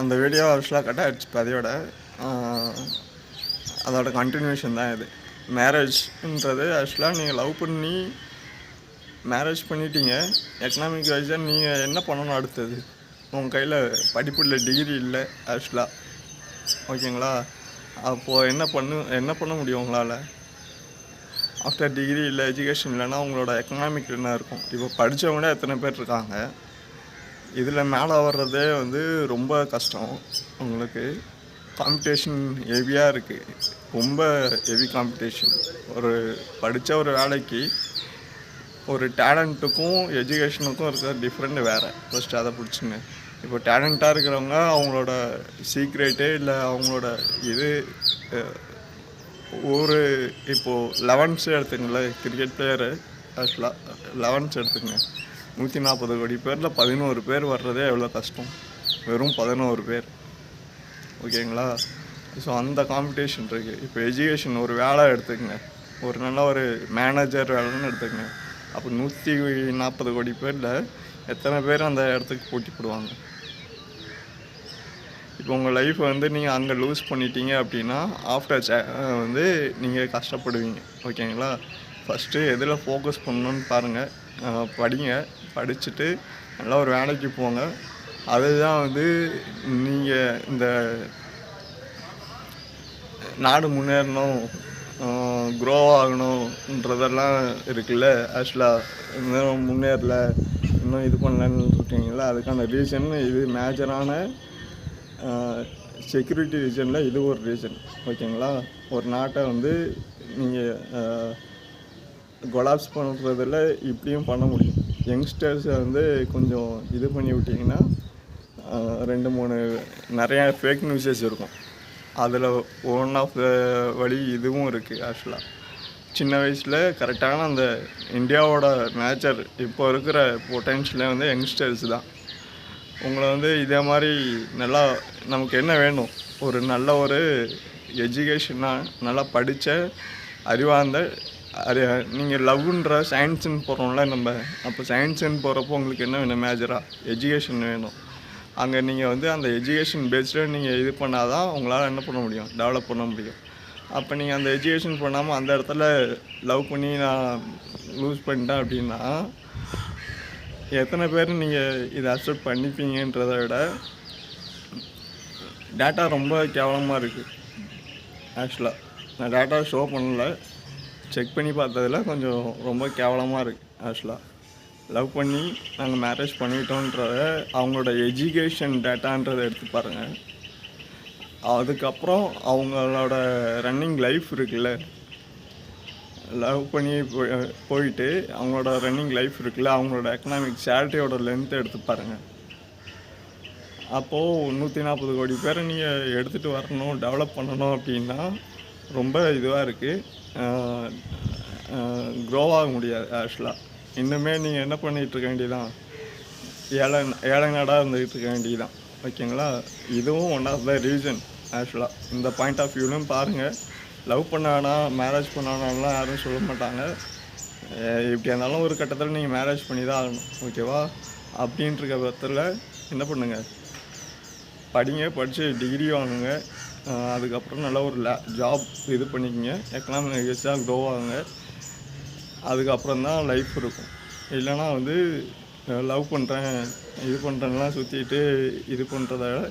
அந்த வீடியோ ஆக்சுவலாக கட் ஆகிடுச்சு பதியோட அதோட கண்டினியூஷன் தான் இது. மேரேஜ்ன்றது ஆக்சுவலாக நீங்கள் லவ் பண்ணி மேரேஜ் பண்ணிட்டீங்க. எக்கனாமிக் வைஸாக நீங்கள் என்ன பண்ணணும் அடுத்தது? உங்கள் கையில் படிப்பு இல்லை டிகிரி இல்லை ஆக்சுவலாக ஓகேங்களா அப்போது என்ன பண்ணு என்ன பண்ண முடியும் உங்களால்? ஆஃப்டர் டிகிரி இல்லை எஜுகேஷன் இல்லைன்னா உங்களோட எக்கனாமிக் என்ன இருக்கும்? இப்போ படித்தவங்க எத்தனை பேர் இருக்காங்க? இதில் மேலே வர்றதே வந்து ரொம்ப கஷ்டம். உங்களுக்கு காம்படிஷன் ஹெவியாக இருக்குது ரொம்ப ஹெவி காம்படிஷன் ஒரு படித்த ஒரு வேலைக்கு ஒரு டேலண்ட்டுக்கும் எஜுகேஷனுக்கும் இருக்கிற டிஃப்ரெண்ட் வேறு. ஃபஸ்ட்டு அதை பிடிச்சிங்க இப்போ டேலண்ட்டாக இருக்கிறவங்க அவங்களோட சீக்ரெட்டே இல்லை அவங்களோட இது ஒரு இப்போது லெவன்ஸ் எடுத்துங்களேன் கிரிக்கெட் பிளேயரு ஆக்சுவலாக லெவன்ஸ் எடுத்துங்க நூற்றி நாற்பது கோடி பேரில் பதினோரு பேர் வர்றதே எவ்வளோ கஷ்டம்? வெறும் பதினோரு பேர். ஓகேங்களா? ஸோ அந்த காம்படிஷன் இருக்குது இப்போ எஜுகேஷன் ஒரு வேலை எடுத்துக்கங்க. ஒரு நல்ல ஒரு மேனேஜர் வேலைன்னு எடுத்துக்கங்க. அப்போ நூற்றி நாற்பது கோடி பேரில் எத்தனை பேர் அந்த இடத்துக்கு போட்டி போடுவாங்க? இப்போ உங்கள் லைஃப்பை வந்து நீங்கள் அங்கே லூஸ் பண்ணிட்டீங்க அப்படின்னா ஆஃப்டர் வந்து நீங்கள் கஷ்டப்படுவீங்க. ஓகேங்களா? ஃபஸ்ட்டு எதில் ஃபோக்கஸ் பண்ணணுன்னு பாருங்கள் படிங்க. படிச்சுட்டு நல்லா ஒரு வேலைக்கு போங்க. அதுதான் வந்து நீங்கள் இந்த நாடு முன்னேறணும் க்ரோ ஆகணுன்றதெல்லாம் இருக்குல்ல? ஆக்சுவலாக இன்னும் முன்னேறல இன்னும் இது பண்ணலன்னு இருக்கீங்களா அதுக்கான ரீசன் இது மேஜரான செக்யூரிட்டி ரீசனில் இது ஒரு ரீசன் ஓகேங்களா ஒரு நாட்டை வந்து நீங்கள் கொலாப்ஸ் பண்ணுறதில் இப்படியும் பண்ண முடியும். யங்ஸ்டர்ஸை வந்து கொஞ்சம் இது பண்ணி விட்டிங்கன்னா ரெண்டு மூணு நிறையா ஃபேக் நியூஸஸ் இருக்கும். அதில் ஒன் ஆஃப் த வழி இதுவும் இருக்குது ஆக்சுவலாக சின்ன வயசில் கரெக்டான அந்த இந்தியாவோட நேச்சர் இப்போ இருக்கிற பொட்டென்ஷியலே வந்து யங்ஸ்டர்ஸ் தான். உங்களை வந்து இதே மாதிரி நல்லா நமக்கு என்ன வேணும்? ஒரு நல்ல ஒரு எஜுகேஷனாக நல்லா படித்த அறிவார்ந்த அது நீங்கள் லவ்ன்ற சயின்ஸுன்னு போகிறோம்ல நம்ம. அப்போ சயின்ஸுன்னு போகிறப்போ உங்களுக்கு என்ன வேணும்? மேஜராக எஜுகேஷன் வேணும். அங்கே நீங்கள் வந்து அந்த எஜுகேஷன் பேஸ்டில் நீங்கள் இது பண்ணால் தான் உங்களால் என்ன பண்ண முடியும்? டெவலப் பண்ண முடியும். அப்போ நீங்கள் அந்த எஜுகேஷன் பண்ணாமல் அந்த இடத்துல லவ் பண்ணி நான் லூஸ் பண்ணிட்டேன் அப்படின்னா எத்தனை பேர் நீங்கள் இதை அக்செப்ட் பண்ணிப்பீங்கன்றதை விட டேட்டா ரொம்ப கேவலமாக இருக்குது ஆக்சுவலாக நான் டேட்டா ஷோ பண்ணல. செக் பண்ணி பார்த்ததுல கொஞ்சம் ரொம்ப கேவலமாக இருக்குது ஆக்சுவலாக லவ் பண்ணி நாங்கள் மேரேஜ் பண்ணிட்டோன்றத அவங்களோட எஜுகேஷன் டேட்டான்றதை எடுத்து பாருங்கள் அதுக்கப்புறம் அவங்களோட ரன்னிங் லைஃப் இருக்குல்ல. லவ் பண்ணி போய்- போயிட்டு அவங்களோட ரன்னிங் லைஃப் இருக்குல்ல அவங்களோட எக்கனாமிக் சேலரியோட லென்த் எடுத்து பாருங்கள் அப்போது நூற்றி நாற்பது கோடி பேரை நீங்கள் எடுத்துகிட்டு வரணும் டெவலப் பண்ணணும் அப்படின்னா ரொம்ப இதுவாக இருக்குது க்ரோ ஆக முடியாது ஆக்சுவலாக இன்னுமே நீங்கள் என்ன பண்ணிகிட்டு இருக்க வேண்டியதான் ஏழை ஏழை நாடாக இருந்துகிட்டு இருக்க வேண்டியதான் ஓகேங்களா? இதுவும் ஒன் ஆஃப் த ரீசன் ஆக்சுவலாக இந்த பாயிண்ட் ஆஃப் வியூலையும் பாருங்கள் லவ் பண்ணானா மேரேஜ் பண்ணானாலாம் யாரும் சொல்ல மாட்டாங்க. இப்படி இருந்தாலும் ஒரு கட்டத்தில் நீங்கள் மேரேஜ் பண்ணி தான் ஆகணும். ஓகேவா? அப்படின்ட்டு பத்தில் என்ன பண்ணுங்கள் படிங்க படித்து டிகிரி வாங்குங்க. அதுக்கப்புறம் நல்ல ஒரு லே ஜாப் இது பண்ணிக்கங்க. எக்கனாமிக் வைஸாக க்ரோ ஆகுங்க. அதுக்கப்புறம் தான் லைஃப் இருக்கும். இல்லைன்னா வந்து லவ் பண்ணுறேன் இது பண்ணுறேன்லாம் சுற்றிட்டு இது பண்ணுறத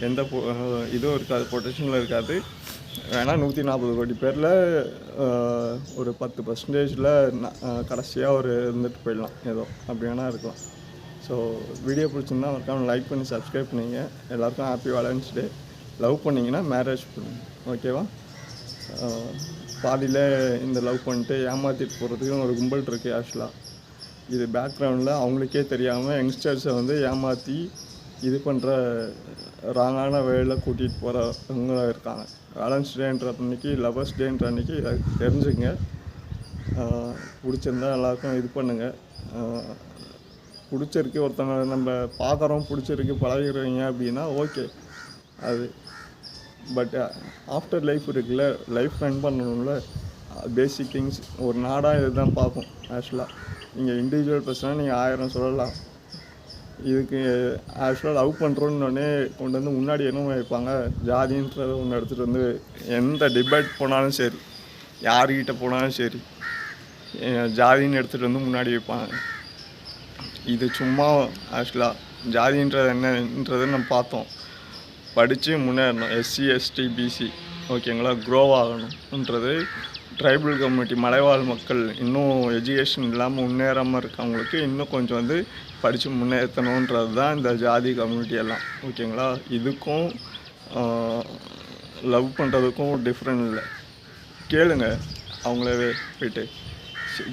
எந்த பொ- இதுவும் இருக்காது பொட்டன்ஷியலும் இருக்காது. வேணால் நூற்றி நாற்பது கோடி பேரில் ஒரு பத்து பர்சன்டேஜில் கடைசியாக ஒரு இருந்துட்டு போயிடலாம். ஏதோ அப்படி வேணால் இருக்கலாம். ஸோ வீடியோ பிடிச்சிருந்தா மறக்காமல் லைக் பண்ணி சப்ஸ்கிரைப் பண்ணிங்க எல்லாருக்கும் ஹாப்பி வேலன்ஸ் டே லவ் பண்ணிங்கன்னா மேரேஜ் பண்ணுங்க ஓகேவா? பாதியில் இந்த லவ் பண்ணிட்டு ஏமாற்றிட்டு போகிறதுக்கு ஒரு கும்பல் இருக்குது ஆக்சுவலாக இது பேக்ரவுண்டில் அவங்களுக்கே தெரியாமல் யங்ஸ்டர்ஸை வந்து ஏமாற்றி இது பண்ணுற ராங்கான வேலையில் கூட்டிகிட்டு போகிறவங்க இருக்காங்க. வேலன்ஸ் டேன்ற அன்னைக்கு லவர்ஸ் டேன்ற அன்னைக்கு இதை தெரிஞ்சுங்க. பிடிச்சிருந்தா எல்லாருக்கும் இது பண்ணுங்கள் பிடிச்சிருக்கு ஒருத்தவங்க நம்ம பார்க்குறோம் பிடிச்சிருக்கு பழகிறவங்க அப்படின்னா ஓகே அது பட் ஆஃப்டர் லைஃப் இருக்குல்ல லைஃப் ரன் பண்ணணும்ல பேசிக் திங்ஸ் ஒரு நாடாக இதுதான் பார்க்கும் ஆக்சுவலாக நீங்கள் இண்டிவிஜுவல் பர்சனாக நீங்கள் ஆயிரம் சொல்லலாம். இதுக்கு ஆக்சுவலாக லவ் பண்ணுறோன்னே கொண்டு வந்து முன்னாடி என்ன வைப்பாங்க? ஜாதின்றத ஒன்று எடுத்துகிட்டு வந்து எந்த டிபேட் போனாலும் சரி யார்கிட்ட போனாலும் சரி ஜாதின்னு எடுத்துகிட்டு வந்து முன்னாடி வைப்பாங்க. இது சும்மா ஆக்சுவலாக ஜாதின்றது என்னன்றது நம்ம பார்த்தோம். படித்து முன்னேறணும். எஸ்சி எஸ்டி பிசி ஓகேங்களா க்ரோ ஆகணுன்றது ட்ரைபல் கம்யூனிட்டி மலைவாழ் மக்கள் இன்னும் எஜுகேஷன் இல்லாமல் முன்னேறாமல் இருக்கவங்களுக்கு இன்னும் கொஞ்சம் வந்து படித்து முன்னேற்றணுன்றது தான் இந்த ஜாதி கம்யூனிட்டி எல்லாம். ஓகேங்களா இதுக்கும் லவ் பண்ணுறதுக்கும் டிஃப்ரெண்ட் இல்லை. கேளுங்க. அவங்களவே போயிட்டு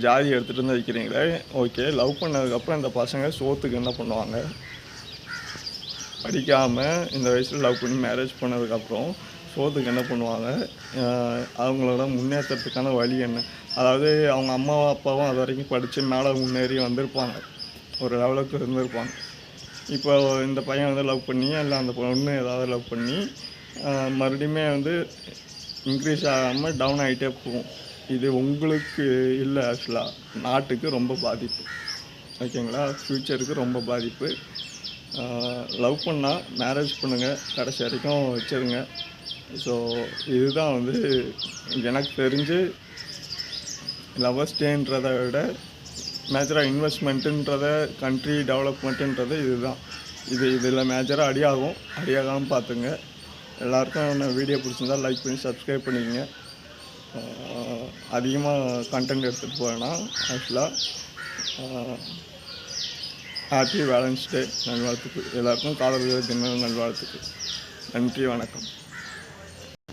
ஜாதி எடுத்துகிட்டு வந்து வைக்கிறீங்களே. ஓகே லவ் பண்ணதுக்கப்புறம் இந்த பசங்க சோத்துக்கு என்ன பண்ணுவாங்க? படிக்காமல் இந்த வயசில் லவ் பண்ணி மேரேஜ் பண்ணதுக்கப்புறம் சோத்துக்கு என்ன பண்ணுவாங்க? அவங்களோட முன்னேற்றத்துக்கான வழி என்ன? அதாவது அவங்க அம்மாவும் அப்பாவும் அது வரைக்கும் படித்து மேலே முன்னேறி வந்திருப்பாங்க. ஒரு லெவலுக்கு இருந்திருப்பாங்க. இப்போ இந்த பையன் வந்து லவ் பண்ணி இல்லை அந்த பொண்ணு ஏதாவது லவ் பண்ணி மறுபடியுமே வந்து இன்க்ரீஸ் ஆகாமல் டவுன் ஆகிட்டே போகும். இது உங்களுக்கு இல்லை ஆக்சுவலாக நாட்டுக்கு ரொம்ப பாதிப்பு. ஓகேங்களா ஃப்யூச்சருக்கு ரொம்ப பாதிப்பு. லவ் பண்ணால் மேரேஜ் பண்ணுங்கள் கடைசி வரைக்கும் வச்சிருங்க. ஸோ இதுதான் வந்து எனக்கு தெரிஞ்சு லவர்ஸ் டேன்றதை விட மேஜராக இன்வெஸ்ட்மெண்ட்டுன்றத கண்ட்ரி டெவலப்மெண்ட்டுன்றது இதுதான். இது இதில் மேஜராக அடியாகும். அடியாகாமல் பார்த்துங்க எல்லாருக்கும் நான் வீடியோ பிடிச்சிருந்தா லைக் பண்ணி சப்ஸ்கிரைப் பண்ணிக்கங்க. அதிகமாக கண்டென்ட் எடுத்துகிட்டு போவேன்னா ஆக்சுவலாக ஹாப்பி வேலன்ஸ் டே. நல்வாழ்த்துக்கள். எல்லாருக்கும் காலர்களுக்கு தினம் நல்வாழ்த்துக்கள். நன்றி வணக்கம்.